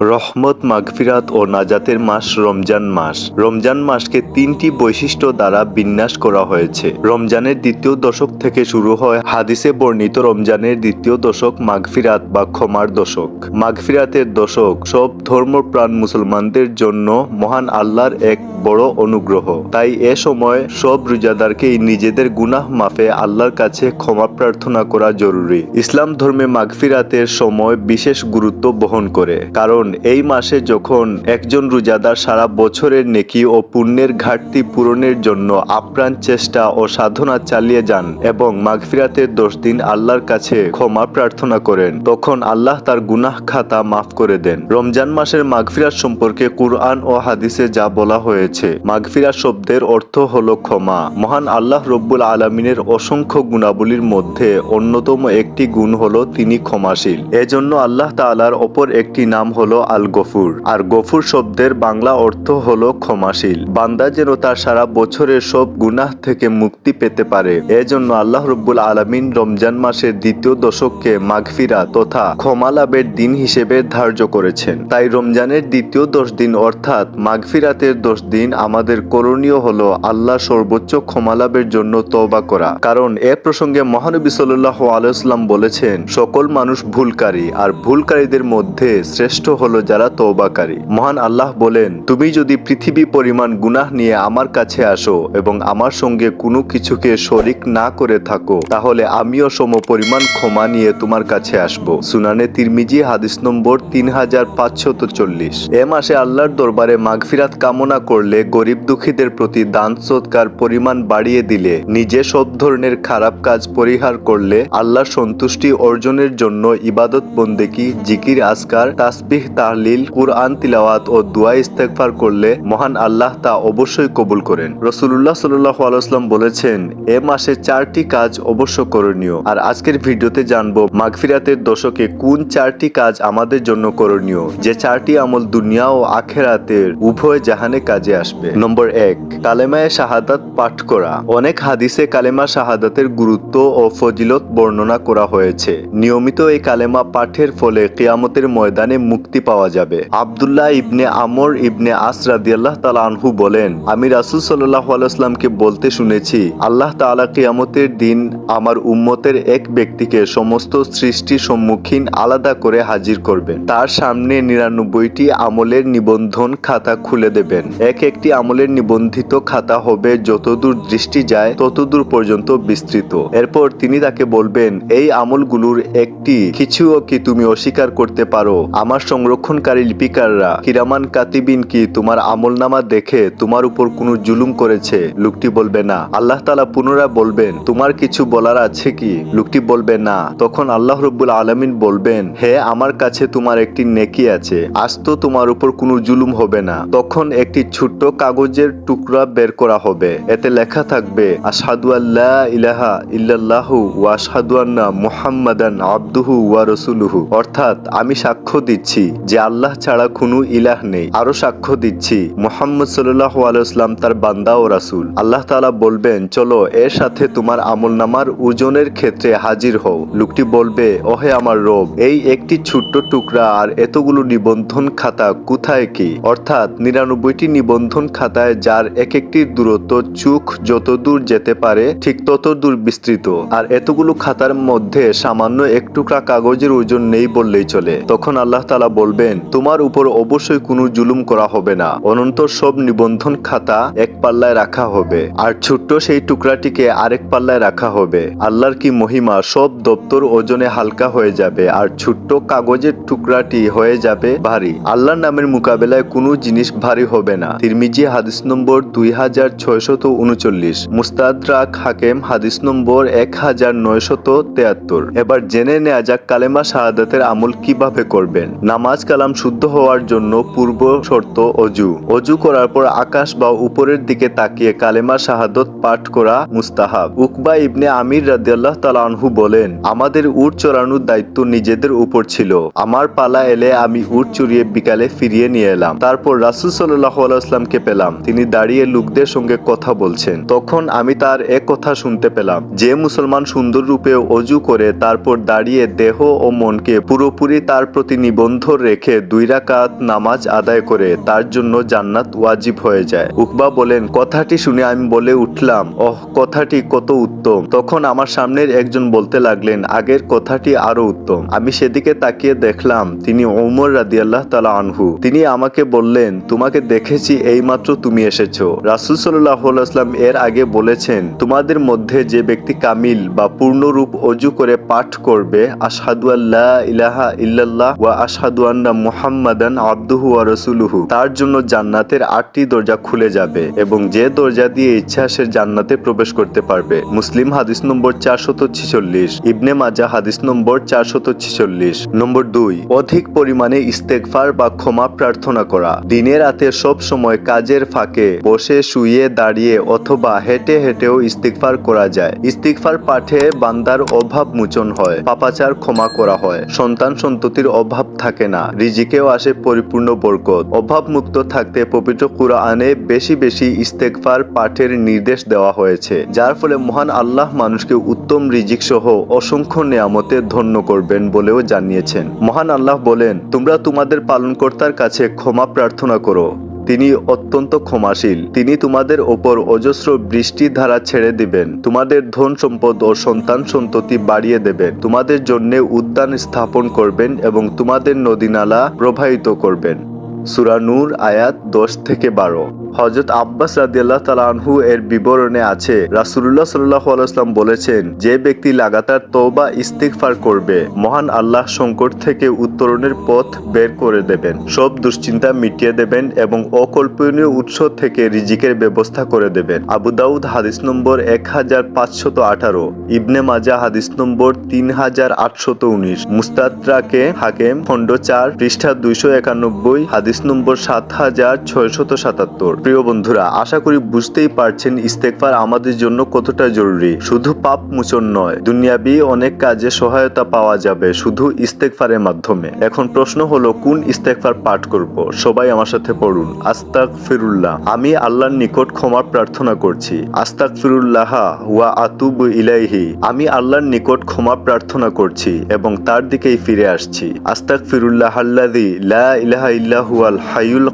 রহমত, মাগফিরাত ও নাজাতের মাস রমজান মাস। রমজান মাসকে তিনটি বৈশিষ্ট্য দ্বারা বিন্যাস করা হয়েছে। রমজানের দ্বিতীয় দশক থেকে শুরু হয় হাদিসে বর্ণিত রমজানের দ্বিতীয় দশক মাগফিরাত বা ক্ষমার দশক। মাগফিরাতের দশক সব ধর্মপ্রাণ মুসলমানদের জন্য মহান আল্লাহর এক বড় অনুগ্রহ। তাই এ সময় সব রোজাদারকে নিজেদের গুনাহ মাফে আল্লাহর কাছে ক্ষমা প্রার্থনা করা জরুরি। ইসলাম ধর্মে মাগফিরাতের সময় বিশেষ গুরুত্ব বহন করে। কারণ এই মাসে যখন একজন রোজাদার সারা বছরের নেকি ও পুণ্যের ঘাটতি পূরণের জন্য আপ্রাণ চেষ্টা ও সাধনা চালিয়ে যান এবং মাগফিরাতের দশ দিন আল্লাহর কাছে ক্ষমা প্রার্থনা করেন, তখন আল্লাহ তার গুনাহ খাতা মাফ করে দেন। রমজান মাসের মাগফিরাত সম্পর্কে কুরআন ও হাদিসে যা বলা হয়েছে, মাগফিরাত শব্দের অর্থ হলো ক্ষমা। মহান আল্লাহ রব্বুল আলমিনের অসংখ্য গুণাবলীর মধ্যে অন্যতম একটি গুণ হলো তিনি ক্ষমাশীল। এজন্য আল্লাহ তাআলার অপর একটি নাম হলো আল গফুর। আর গফুর শব্দের বাংলা অর্থ হলো ক্ষমাশীল। বান্দা যেন তার সারা বছরের সব গুনাহ থেকে মুক্তি পেতে পারে। এজন্য আল্লাহ রব্বুল আলমিন রমজান মাসের দ্বিতীয় দশককে মাগফিরা তথা ক্ষমা লাভের দিন হিসেবে ধার্য করেছেন। তাই রমজানের দ্বিতীয় দশ দিন অর্থাৎ মাগফিরাতের দশ দিন আমাদের করণীয় হলো আল্লাহ সর্বোচ্চ ক্ষমা লাভের জন্য তওবা করা। কারণ এ প্রসঙ্গে মহানবী সাল্লাহ আলাইসলাম বলেছেন, সকল মানুষ ভুলকারী, আর ভুলকারীদের মধ্যে শ্রেষ্ঠ হলো যারা তওবাকারী। মহান আল্লাহ বলেন, তুমি যদি পৃথিবী পরিমাণ গুনাহ নিয়ে আমার কাছে আসো এবং আমার সঙ্গে কোনো কিছুকে শরিক না করে থাকো, তাহলে আমিও সম পরিমাণ ক্ষমা নিয়ে তোমার কাছে আসব। সুনানে তিরমিজি, হাদিস নম্বর তিন হাজার পাঁচশত চল্লিশ এ মাসে আল্লাহর দরবারে মাগফিরাত কামনা করলে গরিব দুঃখীদের প্রতি দান সৎকার পরিমাণ বাড়িয়ে দিলে, নিজে সব ধরনের খারাপ কাজ পরিহার করলে আল্লাহর সন্তুষ্টি অর্জনের জন্য ইবাদত বন্দেকি জিকির আসকার তাসবিহ তাহলিল, কুরআন, তিলাওয়াত ও দোয়া ইস্তেগফার করলে মহান আল্লাহ তা অবশ্যই কবুল করেন। রসুল্লাহ সাল্লাহ আলাইসলাম বলেছেন, এ মাসে চারটি কাজ অবশ্য করণীয়। আর আজকের ভিডিওতে জানব মাগফিরাতের দশকে কোন চারটি কাজ আমাদের জন্য করণীয়, যে চারটি আমল দুনিয়া ও আখেরাতের উভয় জাহানে কাজে আসবে। নম্বর এক, কালেমায়ে শাহাদাত পাঠ করা। অনেক হাদিসে কালেমা শাহাদাতের গুরুত্ব ও ফজিলত বর্ণনা করা হয়েছে। নিয়মিত এই কালেমা পাঠের ফলে কেয়ামতের ময়দানে মুক্তি পাওয়া যাবে। আবদুল্লাহ ইবনে আমর ইবনে আস রাদিয়াল্লাহ তালা আনহু বলেন, আমি রাসুল সাল্লাহ আলাইসলামকে বলতে শুনেছি, আল্লাহ তাআলা কিয়ামতের দিন আমার উম্মতের এক ব্যক্তিকে সমস্ত সৃষ্টির সম্মুখীন আলাদা করে হাজির করবেন। তার সামনে নিরানব্বইটি আমলের নিবন্ধন খাতা খুলে দেবেন। এক একটি আমলের নিবন্ধিত খাতা হবে যতদূর দৃষ্টি যায় ততদূর পর্যন্ত বিস্তৃত। এরপর তিনি তাকে বলবেন, এই আমলগুলোর একটি কিছুও কি তুমি অস্বীকার করতে পারো? আমার সংরক্ষণকারী লিপিকাররা, কিরামান কাতিবিন কি তোমার আমলনামা দেখে তোমার উপর কোনো জুলুম করেছে? লোকটি বলবে, না। আল্লাহ তালা পুনরায় বলবেন, তোমার কিছু বলার আছে কি? লোকটি বলবে, না। তখন আল্লাহ রব্বুল আলমিন বলবেন, হে, আমার কাছে তোমার একটি নেকি আছে। আজ তো তোমার উপর কোনো জুলুম হবে না। তখন একটি ছোট্ট কাগজের টুকরা বের করা হবে। এতে লেখা থাকবে আসাদু আল্লাহ ইলাহা ইল্লাল্লাহু ওয়া আশহাদু আন্না মুহাম্মাদান আবদুহু ওয়া রাসূলুহু। অর্থাৎ, আমি সাক্ষ্য দিচ্ছি। যে আল্লাহ ছাড়া কোনো ইলাহ নেই। আরও সাক্ষ্য দিচ্ছি, মোহাম্মদ সাল্লাল্লাহু আলাইহি ওয়াসাল্লাম তার বান্দা ও রাসুল। আল্লাহ তাআলা বলবেন, চলো, এর সাথে তোমার আমলনামার ওজনের ক্ষেত্রে হাজির হও। লোকটি বলবে, ওহে আমার রব, এই একটি ছোট্ট টুকরা আর এতগুলো নিবন্ধন খাতা কোথায় কি? অর্থাৎ নিরানব্বইটি নিবন্ধন খাতায় যার এক একটির দূরত্ব চোখ যত দূর যেতে পারে, ঠিক তত দূর বিস্তৃত। আর এতগুলো খাতার মধ্যে সামান্য এক টুকরা কাগজের ওজন নেই বললেই চলে। তখন আল্লাহ তালা বলবেন তোমার উপর অবশ্যই কোনো জুলুম করা হবে না। অনন্তর সব নিবন্ধন খাতা এক পাল্লায় রাখা হবে। আর ছোট্ট সেই টুকরাটিকে আরেক পাল্লায় রাখা হবে। আল্লাহর কি মহিমা, সব দপ্তর ওজনে হালকা হয়ে যাবে। আর ছোট্ট কাগজের টুকরাটি হয়ে যাবে ভারী। আল্লাহর নামের মোকাবেলায় কোনো জিনিস ভারী হবে না। তিরমিজি হাদিস নম্বর দুই হাজার ছয়শত উনচল্লিশ। মুস্তাদরাক হাকেম হাদিস নম্বর এক হাজার নয়শত তেয়াত্তর। এবার জেনে নেওয়া যাক কালেমা শাহাদাতের আমল কীভাবে করবেন। নামাজ কালাম শুদ্ধ হওয়ার জন্য পূর্ব শর্ত অজু। অজু করার পর আকাশ বা উপরের দিকে তাকিয়ে কালেমা শাহাদত পাঠ করা মুস্তাহাব। উকবা ইবনে আমির রাদিয়াল্লাহ আনহু বলেন, আমাদের উট চড়ানোর দায়িত্ব নিজেদের উপর ছিল। আমার পালা এলে আমি উট চড়িয়ে বিকালে ফিরিয়ে নিয়ে এলাম। তারপর রাসুল সাল্লাহ আলাইসলামকে পেলাম। তিনি দাঁড়িয়ে লোকদের সঙ্গে কথা বলছেন। তখন আমি তার এক কথা শুনতে পেলাম। যে মুসলমান সুন্দর রূপে অজু করে, তারপর দাঁড়িয়ে দেহ ও মনকে পুরোপুরি তার প্রতি নিবন্ধ রেখে দুই রাকাত নামাজ আদায় করে তার জন্য জান্নাত ওয়াজিব হয়ে যায়। উকবা বলেন, কথাটি শুনে আমি বলে উঠলাম, ওহ, কথাটি কত উত্তম। তখন আমার সামনের একজন বলতে লাগলেন, আগের কথাটি আরও উত্তম। আমি সেদিকে তাকিয়ে দেখলাম, তিনি ওমর রাদিয়াল্লাহ তালা আনহু। তিনি আমাকে বললেন, তোমাকে দেখেছি, এইমাত্র তুমি এসেছ। রাসুল সাল্লাহ আসলাম এর আগে বলেছেন, তোমাদের মধ্যে যে ব্যক্তি কামিল বা পূর্ণরূপ অজু করে পাঠ করবে, আশহাদু আল্লাহ ইলাহা ইল্লাল্লাহ ওয়া আশহাদু আন্না মুহাম্মাদান আবদুহু ওয়া রাসূলুহু। তার জন্য জান্নাতের আটটি দরজা খুলে যাবে এবং যে দরজা দিয়ে ইচ্ছা সে জান্নাতে প্রবেশ করতে পারবে। মুসলিম হাদিস নম্বর চারশত ছিচল্লিশ, ইবনে মাজা হাদিস নম্বর চারশত ছিচল্লিশ। নম্বর দুই, অধিক পরিমাণে ইস্তেকফার বা ক্ষমা প্রার্থনা করা। দিনে রাতে সব সময় কাজের ফাঁকে বসে শুয়ে দাঁড়িয়ে অথবা হেঁটে হেঁটেও ইস্তিকফার করা যায়। ইস্তিকফার পাঠে বান্দার অভাব মোচন হয়, পাপাচার ক্ষমা করা হয়। সন্তান সন্ততির অভাব থাকে না। রিজিকেও আসে পরিপূর্ণ বরকত। অভাবমুক্ত থাকতে পবিত্র কুরআনে বেশি বেশি ইস্তেকফার পাঠের নির্দেশ দেওয়া হয়েছে, যার ফলে মহান আল্লাহ মানুষকে উত্তম রিজিক সহ অসংখ্য নিয়ামতে ধন্য করবেন বলেও জানিয়েছেন। মহান আল্লাহ বলেন, তোমরা তোমাদের পালনকর্তার কাছে ক্ষমা প্রার্থনা করো। তিনি অত্যন্ত ক্ষমাশীল। তিনি তোমাদের ওপর অজস্র বৃষ্টি ধারা ছেড়ে দিবেন। তোমাদের ধন সম্পদ ও সন্তান সন্ততি বাড়িয়ে দেবেন। তোমাদের জন্য উদ্যান স্থাপন করবেন এবং তোমাদের নদীনালা প্রবাহিত করবেন। সুরানুর আয়াত দশ থেকে বারো। হজরত আব্বাস রাদিয়াল্লাহ তালা আনহু এর বিবরণে আছে। রাসুল্লাহ সাল্লাহ আলাইসলাম বলেছেন, যে ব্যক্তি লাগাতার তওবা, ইস্তিগফার করবে, মহান আল্লাহ সংকট থেকে উত্তরণের পথ বের করে দেবেন, সব দুশ্চিন্তা মিটিয়ে দেবেন এবং অকল্পনীয় উৎস থেকে রিজিকের ব্যবস্থা করে দেবেন। আবু দাউদ হাদিস নম্বর এক হাজার পাঁচশত আঠারো, ইবনে মাজা হাদিস নম্বর তিন হাজার আটশত উনিশ, মুস্তাদরাকে হাকেম খণ্ড চার পৃষ্ঠা দুইশো একানব্বই, হাদিস নম্বর সাত হাজার ছয়শত সাতাত্তর। প্রিয় বন্ধুরা, আশা করি বুঝতেই পারছেন ইস্তেকফার আমাদের জন্য কতটা জরুরি। শুধু পাপ মোচন নয়, দুনিয়াবি অনেক কাজে সহায়তা পাওয়া যাবে শুধু ইস্তেকফারের মাধ্যমে। এখন প্রশ্ন হলো, কোন ইস্তেকফার পাঠ করব? সবাই আমার সাথে পড়ুন। আস্তাক ফিরুল্লাহ আমি আল্লাহর নিকট ক্ষমা প্রার্থনা করছি। আস্তাক ফিরুল্লাহ ওয়া আতুব ইলাইহি। আমি আল্লাহর নিকট ক্ষমা প্রার্থনা করছি এবং তার দিকেই ফিরে আসছি। আস্তাক ফিরুল্লাহ আল্লাদি লা ইলাহা ইল্লাহু আল হাইয়ুল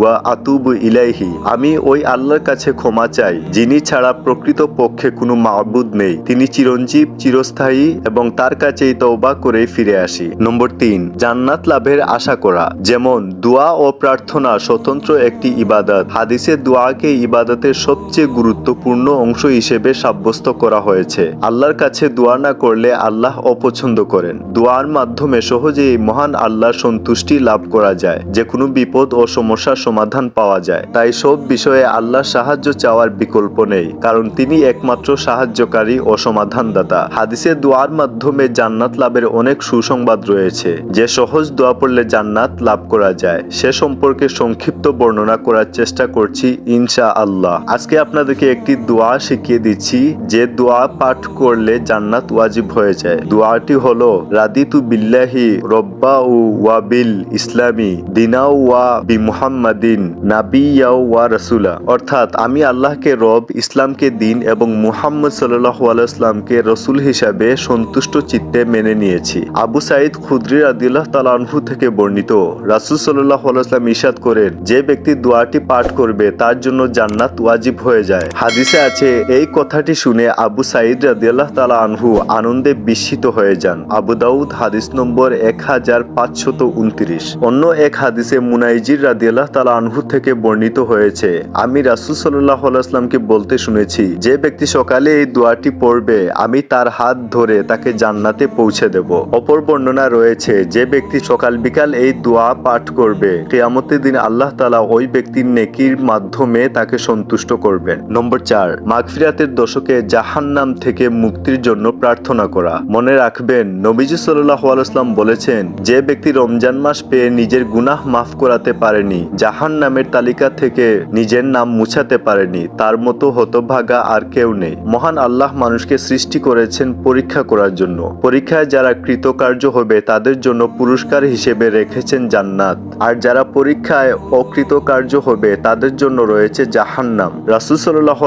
ওয়া আতুবু ইলাইহি আমি ওই আল্লাহর কাছে ক্ষমা চাই, যিনি ছাড়া প্রকৃত পক্ষে কোনো মাবুদ নেই। তিনি চিরঞ্জীব, চিরস্থায়ী এবং তার কাছেই তওবা করে ফিরে আসি। নম্বর তিন, জান্নাত লাভের আশা করা। যেমন, দোয়া ও প্রার্থনা স্বতন্ত্র একটি ইবাদত। হাদিসে দোয়াকে ইবাদতের সবচেয়ে গুরুত্বপূর্ণ অংশ হিসেবে সাব্যস্ত করা হয়েছে। আল্লাহর কাছে দোয়া না করলে আল্লাহ অপছন্দ করেন। দোয়ার মাধ্যমে সহজেই মহান আল্লাহর সন্তুষ্টি লাভ করা যায়। যে কোনো বিপদ ও সমস্যার সমাধান পাওয়া যায়। তাই সব বিষয়ে আল্লাহ সাহায্য চাওয়ার বিকল্প নেই, কারণ তিনি একমাত্র সাহায্যকারী ও সমাধানদাতা। হাদিসে দোয়ার মাধ্যমে জান্নাত লাভের অনেক সুসংবাদ রয়েছে। যে সহজ দোয়া পড়লে জান্নাত লাভ করা যায়, সে সম্পর্কে সংক্ষিপ্ত বর্ণনা করার চেষ্টা করছি ইনশা আল্লাহ আজকে আপনাদেরকে একটি দোয়া শিখিয়ে দিচ্ছি, যে দোয়া পাঠ করলে জান্নাত ওয়াজিব হয়ে যায়। দোয়াটি হলো, রাদিতু বিল্লাহি রব্বা ও ওয়াবিল ইসলামী দিনা ওয়া বি মুহাম্মাদিন নাবিয়া ওয়া রাসুলা, অর্থাৎ আমি আল্লাহকে রব, ইসলামকে দিন এবং মুহাম্মদ সাল্লাহ আলাইসলামকে রসুল হিসাবে সন্তুষ্ট চিত্তে মেনে নিয়েছি। আবু সাইদ খুদ্রি আদিল্লাহ তালানহু থেকে বর্ণিত, রাসুল সাল্লাহ আলাইসলাম ইশাদ করেন, যে ব্যক্তি দোয়াটি পাঠ করবে, তার জন্য জান্নাত ওয়াজিব হয়ে যায়। হাদিসে আছে, এই কথাটি শুনে আবু সাইদ রাদিয়াল্লাহ তালা আনহু আনন্দে বিস্মিত হয়ে যান। আবু দাউদ হাদিস নম্বর এক হাজার পাঁচশত উনত্রিশ। অন্য এক হাদিসে মুনাইজির রাদিয়াল্লাহ তালা আনহু থেকে বর্ণিত হয়েছে। আমি রাসুল সাল্লাহ আলাইসলামকে বলতে শুনেছি, যে ব্যক্তি সকালে এই দোয়াটি পড়বে, আমি তার হাত ধরে তাকে জান্নাতে পৌঁছে দেব। অপর বর্ণনা রয়েছে, যে ব্যক্তি সকাল বিকাল এই দোয়া পাঠ করবে, কেয়ামতের দিন আল্লাহ তালা ওই ব্যক্তির নেকির মাধ্যমে তাকে সন্তুষ্ট করবেন। নম্বর চার, মাগফিরাতের দশকে জাহান্নাম থেকে মুক্তির জন্য প্রার্থনা করা। মনে রাখবেন, নবীজি সাল্লাহ আলাইসলাম বলেছেন, যে ব্যক্তি রমজান মাস পেয়ে নিজের গুনাহ মাফ করাতে পারেনি জাহান নামের তালিকা থেকে নিজের নাম মুছাতে পারেনি। তার মতো হতভাগা আর কেউ নেই। মহান আল্লাহ মানুষকে সৃষ্টি করেছেন পরীক্ষা করার জন্য। পরীক্ষায় যারা কৃতকার্য হবে, তাদের জন্য পুরস্কার হিসেবে রেখেছেন জান্নাত। আর যারা পরীক্ষায় অকৃতকার্য হবে, তাদের জন্য রয়েছে জাহান্নাম। রাসুল সাল্লাহ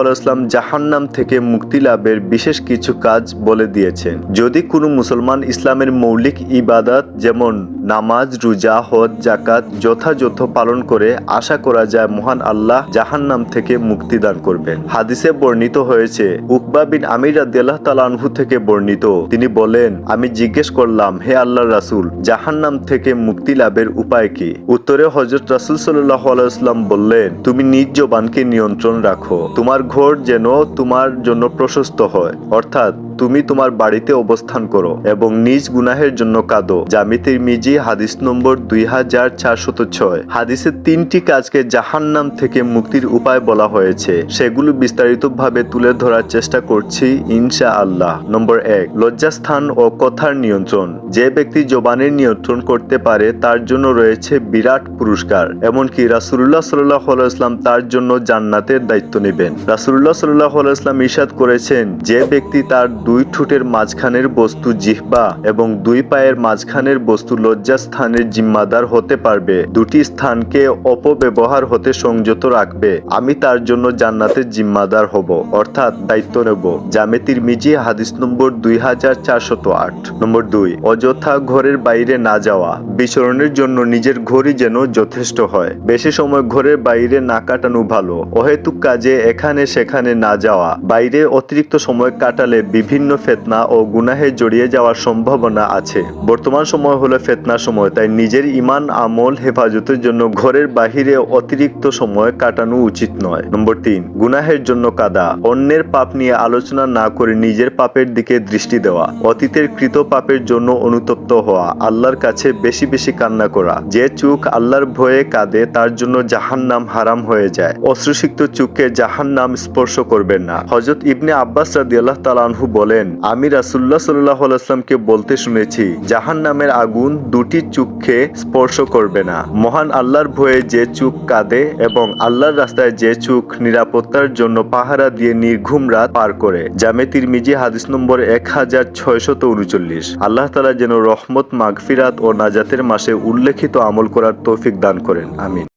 জাহান্নাম থেকে মুক্তি লাভের বিশেষ কিছু কাজ বলে দিয়েছেন। যদি কোনো মুসলমান ইসলামের মৌলিক ইবাদত, যেমন নামাজ, রোজা, হজ জাকাত যথাযথ পালন করে, আশা করা যায় মহান আল্লাহ জাহান্নাম থেকে মুক্তি দান করবেন। হাদিসে বর্ণিত হয়েছে, উকবা বিন আমির রাদিয়াল্লাহ তাআলা আনহু থেকে বর্ণিত, তিনি বলেন, আমি জিজ্ঞেস করলাম, হে আল্লাহ রাসূল, জাহান্নাম থেকে মুক্তি লাভের উপায় কি? উত্তরে হযরত রাসূল সাল্লাল্লাহু আলাইহি ওয়াসাল্লাম বললেন, তুমি নিজ জবানকে নিয়ন্ত্রণ রাখো। তোমার ঘর যেন তোমার জন্য প্রশস্ত হয়। অর্থাৎ তুমি তোমার বাড়িতে অবস্থান করো এবং নিজ গুনাহের জন্য কাঁদো। জামিতির মিজি হাদিস নম্বর দুই হাজার চারশত ছয়। হাদিসের তিনটি কাজকে জাহান্নাম থেকে মুক্তির উপায় বলা হয়েছে। সেগুলো বিস্তারিতভাবে তুলে ধরার চেষ্টা করছি ইনশা আল্লাহ নম্বর এক, লজ্জাস্থান ও কথার নিয়ন্ত্রণ। যে ব্যক্তি জবানের নিয়ন্ত্রণ করতে পারে, তার জন্য রয়েছে বিরাট পুরস্কার। এমনকি রাসুল্লাহ সাল্লাহ ইসলাম তার জন্য জান্নাতের দায়িত্ব নেবেন। রাসুল্লাহ সাল্লাহ ইসলাম ইরশাদ করেছেন, যে ব্যক্তি তার দুই ঠোঁটের মাঝখানের বস্তু জিহ্বা এবং দুই পায়ের মাঝখানের বস্তু লজ্জাস্থানের জিম্মাদার হতে পারবে। দুটি স্থানকে অপব্যবহার হতে সংযত রাখবে। আমি তার জন্য জান্নাতের জিম্মাদার হব, অর্থাৎ দায়িত্ব নেব। জামেতির মিজি হাদিস নম্বর দুই হাজার চারশত আট। নম্বর দুই, অযথা ঘরের বাইরে না যাওয়া। বিচরণের জন্য নিজের ঘরই যেন যথেষ্ট হয়। বেশি সময় ঘরের বাইরে না কাটানো ভালো। অহেতুক কাজে এখানে সেখানে না যাওয়া। বাইরে অতিরিক্ত সময় কাটালে বিভিন্ন ফেতনা ও গুনাহে জড়িয়ে যাওয়ার সম্ভাবনা আছে। বর্তমান সময় হলো ফেতনার সময়, তাই নিজের ইমান আমল, হেফাজতের জন্য ঘরের বাহিরে অতিরিক্ত সময় কাটানো উচিত নয়। নম্বর তিন, গুনাহের জন্য কাদা। অন্যের পাপ নিয়ে আলোচনা না করে নিজের পাপের দিকে দৃষ্টি দেওয়া। অতীতের কৃত পাপের জন্য অনুতপ্ত হওয়া, আল্লাহর কাছে বেশি বেশি কান্না করা। যে চোখ আল্লাহর ভয়ে কাঁদে, তার জন্য জাহান্নাম হারাম হয়ে যায়। অশ্রুসিক্ত চোখকে জাহান্নাম স্পর্শ করবেন না। হজরত ইবনে আব্বাস রাদিয়াল্লাহ তালানহু বলেন, আমি রাসুল্লাহ সাল্লাহ বলতে শুনেছি জাহান নামের আগুন দুটি চোখকে স্পর্শ করবে না। মহান আল্লাহর ভয়ে যে চোখ কাঁদে এবং আল্লাহর রাস্তায় যে চোখ নিরাপত্তার জন্য পাহারা দিয়ে নির্ঘুম রাত পার করে। জামে তিরমিজি হাদিস নম্বর এক হাজার ছয়শত উনচল্লিশ। আল্লাহ তালা যেন রহমত, মাগফিরাত ও নাজাতের মাসে উল্লেখিত আমল করার তৌফিক দান করেন। আমিন।